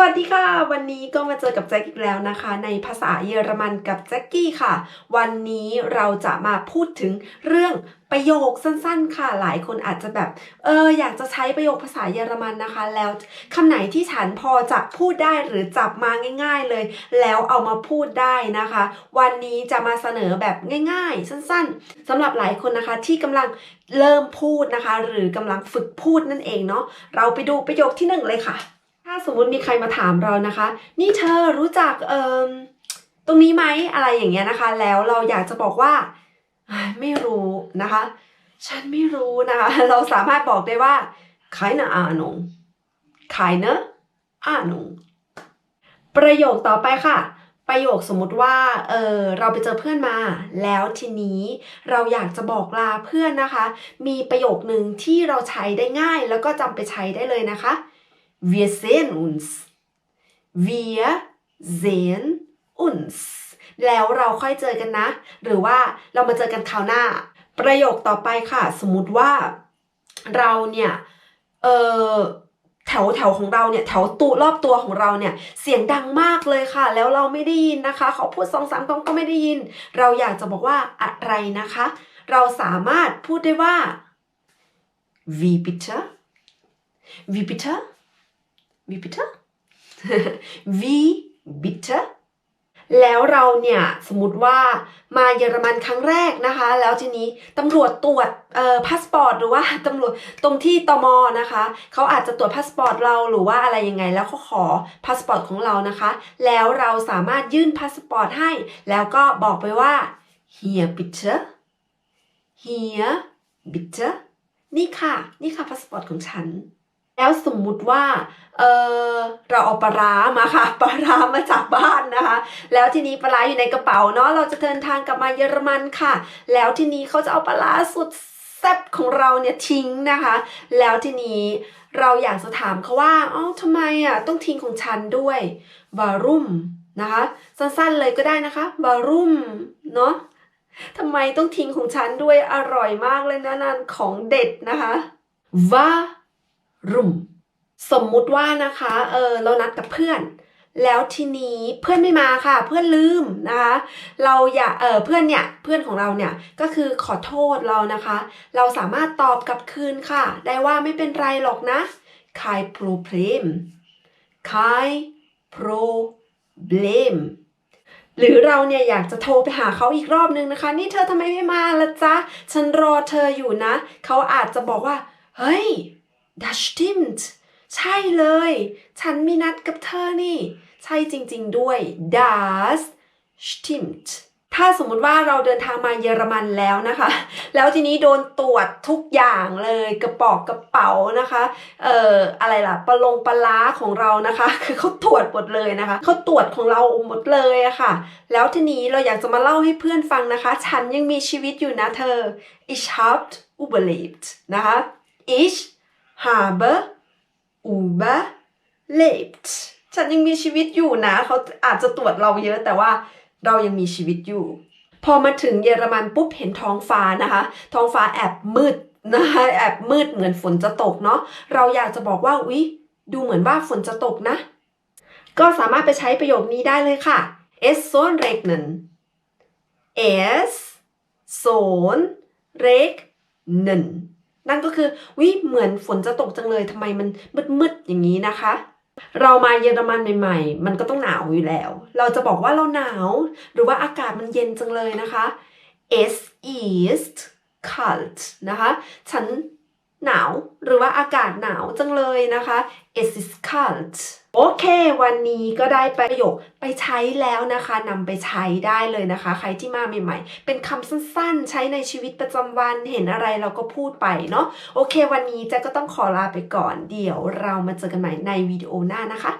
วัสดีค่ะ วันนี้ก็มาเจอกับแจ็คอีกแล้วนะคะ ในภาษาเยอรมันกับแจ็คกี้ค่ะ วันนี้เราจะมาพูดถึงเรื่องประโยคสั้นๆค่ะหลายคนอาจจะแบบเอออยากจะใช้ประโยคภาษาเยอรมันนะคะ แล้วคำไหนที่ฉันพอจะพูดได้หรือจับมาง่าย ๆเลย แล้วเอามาพูดได้นะคะ วันนี้จะมาเสนอแบบง่าย ๆ สั้นๆสำหรับหลายคนนะคะที่กำลังเริ่มพูดนะคะ หรือกำลังฝึกพูดนั่นเองเนาะเราไปดูประโยคที่หนึ่งเลยค่ะ ถ้าสมมติมีใครมาถามเรานะคะ นี่เธอรู้จักเอ่อตรงนี้ไหมอะไรอย่างเงี้ยนะคะ แล้วเราอยากจะบอกว่าไม่รู้นะคะ ฉันไม่รู้นะคะ เราสามารถบอกได้ว่า keine Ahnung keine Ahnung ประโยคต่อไปค่ะ ประโยคสมมุติว่าเออเราไปเจอเพื่อนมา แล้วทีนี้เราอยากจะบอกลาเพื่อนนะคะ มีประโยคหนึ่งที่เราใช้ได้ง่ายแล้วก็จำไปใช้ได้เลยนะคะ Wir sehen uns Wir sehen uns แล้วเราค่อยเจอกันนะ หรือว่าเรามาเจอกันคราวหน้า ประโยคต่อไปค่ะ สมมติว่าเราเนี่ยเออแถวแถวของเราเนี่ยแถวตูรอบตัวของเราเนี่ยเสียงดังมากเลยค่ะ แล้วเราไม่ได้ยินนะคะ เขาพูดสองสามคำก็ไม่ได้ยิน เราอยากจะบอกว่าอะไรนะคะ เราสามารถพูดได้ว่า wie bitte wie bitte wie bitte wie bitte แล้วเราเนี่ยสมมติว่ามาเยอรมันครั้งแรกนะคะ แล้วทีนี้ตำรวจตรวจเอ่อพาสปอร์ตหรือว่าตำรวจตรงที่ตมนะคะเขาอาจจะตรวจพาสปอร์ตเราหรือว่าอะไรยังไง แล้วเขาขอพาสปอร์ตของเรานะคะ แล้วเราสามารถยื่นพาสปอร์ตให้ แล้วก็บอกไปว่า hier bitte hier bitte นี่ค่ะ นี่ค่ะพาสปอร์ตของฉัน แล้วสมมุติว่าเออเราเอาปลาร้ามาค่ะปลาร้ามาจากบ้านนะคะ แล้วทีนี้ปลาร้าอยู่ในกระเป๋าเนาะเราจะเดินทางกลับมาเยอรมันค่ะ แล้วทีนี้เขาจะเอาปลาร้าสุดแซ่บของเราเนี่ยทิ้งนะคะ แล้วทีนี้เราอยากจะถามเขาว่าอ้าทำไมอะต้องทิ้งของฉันด้วยวารุมนะคะสั้นๆเลยก็ได้นะคะวารุมเนาะทำไมต้องทิ้งของฉันด้วยอร่อยมากเลยนะนั่นของเด็ดนะคะว่า รุม สมมุติว่านะคะ เออเรานัดกับเพื่อน แล้วทีนี้เพื่อนไม่มาค่ะ เพื่อนลืมนะคะ เราอยากเออเพื่อนเนี่ยเพื่อนของเราเนี่ยก็คือขอโทษเรานะคะ เราสามารถตอบกลับคืนค่ะ ได้ว่าไม่เป็นไรหรอกนะ kein Problem kein Problem หรือเราเนี่ยอยากจะโทรไปหาเขาอีกรอบนึงนะคะ นี่เธอทำไมไม่มาละจ๊ะ ฉันรอเธออยู่นะ เขาอาจจะบอกว่า เฮ้ย das stimmt ใช่เลย ฉันมีนัดกับเธอนี่ ใช่จริง ๆ ด้วย das stimmt ถ้าสมมุติว่าเราเดินทางมาเยอรมันแล้วนะคะ แล้วทีนี้โดนตรวจทุกอย่างเลยกระป๋อกกระเป๋านะคะ เอ่ออะไรล่ะปลาลงปลาล้าของเรานะคะ คือเขาตรวจหมดเลยนะคะเขาตรวจของเราหมดเลยอะค่ะ แล้วทีนี้เราอยากจะมาเล่าให้เพื่อนฟังนะคะ ฉันยังมีชีวิตอยู่นะเธอ ich hab überlebt นะคะ ich habe überlebt ฉันยังมีชีวิตอยู่นะ เขาอาจจะตรวจเราเยอะแต่ว่าเรายังมีชีวิตอยู่ พอมาถึงเยอรมันปุ๊บเห็นท้องฟ้านะคะ ท้องฟ้าแอบมืดนะคะแอบมืดเหมือนฝนจะตกเนาะเราอยากจะบอกว่าอุ๊ยดูเหมือนว่าฝนจะตกนะ ก็สามารถไปใช้ประโยคนี้ได้เลยค่ะ es soll regnen es soll regnen นั่นก็คือวิเหมือนฝนจะตกจังเลยทำไมมันมืดๆอย่างนี้นะคะ เรามาเยอรมันใหม่ๆ มันก็ต้องหนาวอยู่แล้ว เราจะบอกว่าเราหนาว หรือว่าอากาศมันเย็นจังเลยนะคะ es ist kalt นะคะ ฉัน หนาว หรือว่าอากาศหนาวจังเลยนะคะ it is cold โอเค วันนี้ก็ได้ประโยคไปใช้แล้วนะคะนำไปใช้ได้เลยนะคะ ใครที่มาใหม่ๆ เป็นคำสั้นๆ ใช้ในชีวิตประจำวันเห็นอะไรเราก็พูดไปเนาะโอเค วันนี้เจ๊ก็ต้องขอลาไปก่อน เดี๋ยวเรามาเจอกันใหม่ในวิดีโอหน้านะคะ